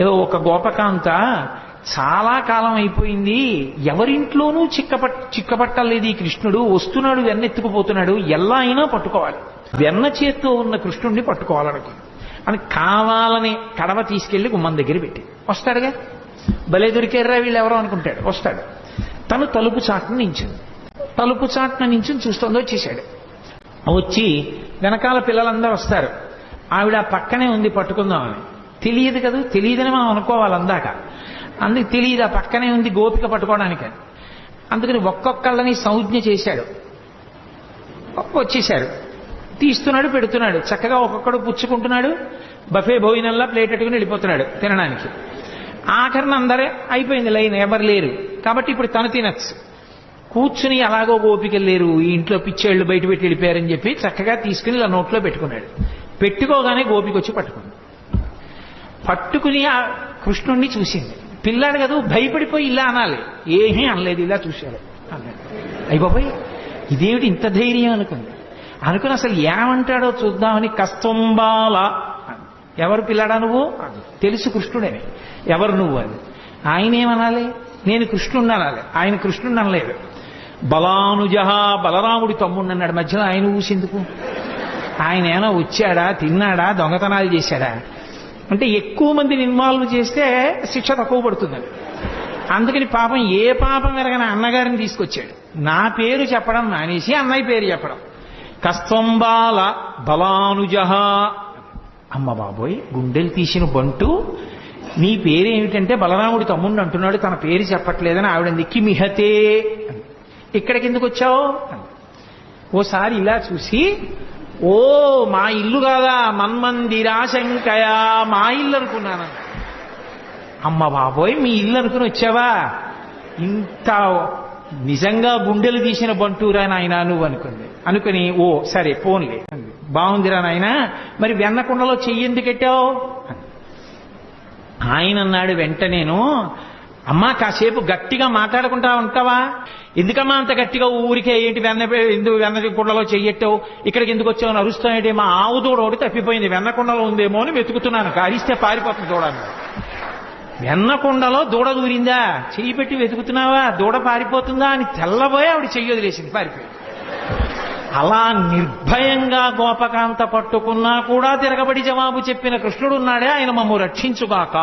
ఏదో ఒక గోపకాంత చాలా కాలం అయిపోయింది. ఎవరింట్లోనూ చిక్కపట్ చిక్కపట్టలేదు ఈ కృష్ణుడు. వస్తున్నాడు వెన్నెత్తుకుపోతున్నాడు ఎలా అయినా పట్టుకోవాలి. వెన్న చేత్తో ఉన్న కృష్ణుడిని పట్టుకోవాలనుకో. అని కావాలని కడవ తీసుకెళ్ళి గుమ్మం దగ్గర పెట్టి. వస్తాడుగా? భలే దొరికారా వీళ్ళు ఎవరో అనుకుంటాడు. వస్తాడు. తను తలుపు చాటును నించింది. తలుపు చాటున నించుని చూస్తుందో వచ్చేసాడు వచ్చి వెనకాల పిల్లలందరూ వస్తారు. ఆవిడ పక్కనే ఉంది పట్టుకుందామని. తెలియదు కదా? తెలియదని మనం అనుకోవాలి అందాక. అందుకు తెలియదు ఆ పక్కనే ఉంది గోపిక పట్టుకోవడానికి. అందుకని ఒక్కొక్కళ్ళని సంజ్ఞ చేశాడు. వచ్చేశారు తీస్తున్నాడు పెడుతున్నాడు. చక్కగా ఒక్కొక్కడు పుచ్చుకుంటున్నాడు. బఫే భోజనంలా ప్లేట్ అట్టుకుని వెళ్ళిపోతున్నాడు తినడానికి. ఆఖరణ అందరే అయిపోయింది లైన్ ఎవరు లేరు. కాబట్టి ఇప్పుడు తను తినచ్చు. కూర్చుని అలాగో ఓపిక లేరు. ఈ ఇంట్లో పిచ్చేళ్ళు బయట పెట్టి వెళ్ళిపోయారని చెప్పి చక్కగా తీసుకుని ఇలా నోట్లో పెట్టుకున్నాడు. పెట్టుకోగానే గోపికొచ్చి పట్టుకుంది. పట్టుకుని ఆ కృష్ణుణ్ణి చూసింది. పిల్లాడు కదా భయపడిపోయి ఇలా అనాలి. ఏమీ అనలేదు ఇలా చూశాడు. అన్నాడు. అయ్యి బాబాయ్ ఇదేమిటి ఇంత ధైర్యం అనుకుంది? అనుకుని అసలు ఏమంటాడో చూద్దామని కస్తంబాల. ఎవరు పిల్లాడా నువ్వు. తెలుసు కృష్ణుడని ఎవరు నువ్వు అని. ఆయన ఏమనాలి? నేను కృష్ణుడిని అనాలి. ఆయన కృష్ణుడిని అనలేదు. బలానుజహ బలరాముడి తమ్ముడు అన్నాడు. మధ్యలో ఆయన ఊసిందుకు. ఆయన ఏమైనా వచ్చాడా తిన్నాడా దొంగతనాలు చేశాడా? అంటే ఎక్కువ మందిని ఇన్వాల్వ్ చేస్తే శిక్ష తక్కువ పడుతుందని. అందుకని పాపం ఏ పాపం ఎరగని అన్నగారిని తీసుకొచ్చాడు. నా పేరు చెప్పడం మానేసి అన్నయ్య పేరు చెప్పడం. కస్తంబాల బలానుజ. అమ్మ బాబోయ్ గుండెలు తీసిన బంటు నీ పేరేమిటంటే బలరాముడి తమ్ముడు అంటున్నాడు తన పేరు చెప్పట్లేదని ఆవిడ నిక్కి మిహతే. ఇక్కడికి ఎందుకు వచ్చావు? ఓసారి ఇలా చూసి ఓ మా ఇల్లు కాదా? మన్మందిరాశంకయా మా ఇల్లు అనుకున్నాను. అమ్మ బాబోయ్ మీ ఇల్లు అనుకుని వచ్చావా? ఇంత నిజంగా గుండెలు తీసిన బంటూరా నాయనా నువ్వు అనుకుంది. అనుకుని ఓ సరే పోన్లే. బాగుందిరా నాయనా మరి వెన్నకుండలో చెయ్యి ఎందుకు పెట్టావు ఆయన అన్నాడు వెంటనేను అమ్మా కాసేపు గట్టిగా మాట్లాడుకుంటా ఉంటావా? ఎందుకమ్మా అంత గట్టిగా ఊరికే ఏంటి వెన్న ఎందుకు వెన్న కుండలో చెయ్యట్టావు? ఇక్కడికి ఎందుకు వచ్చావు అని అరుస్తానంటే మా ఆవు దూడ ఒకటి తప్పిపోయింది. వెన్న కుండలో ఉందేమో అని వెతుకుతున్నాను. అరిస్తే పారిపోతుంది దూడని వెన్న కుండలో దూడ దూరిందా? చెయ్యి పెట్టి వెతుకుతున్నావా? దూడ పారిపోతుందా అని తెల్లబోయి ఆవిడ చెయ్యి వదిలేసింది పారిపోయి అలా నిర్భయంగా గోపకాంత పట్టుకున్నా కూడా తిరగబడి జవాబు చెప్పిన కృష్ణుడున్నాడే. ఆయన మమ్ము రక్షించుగాక.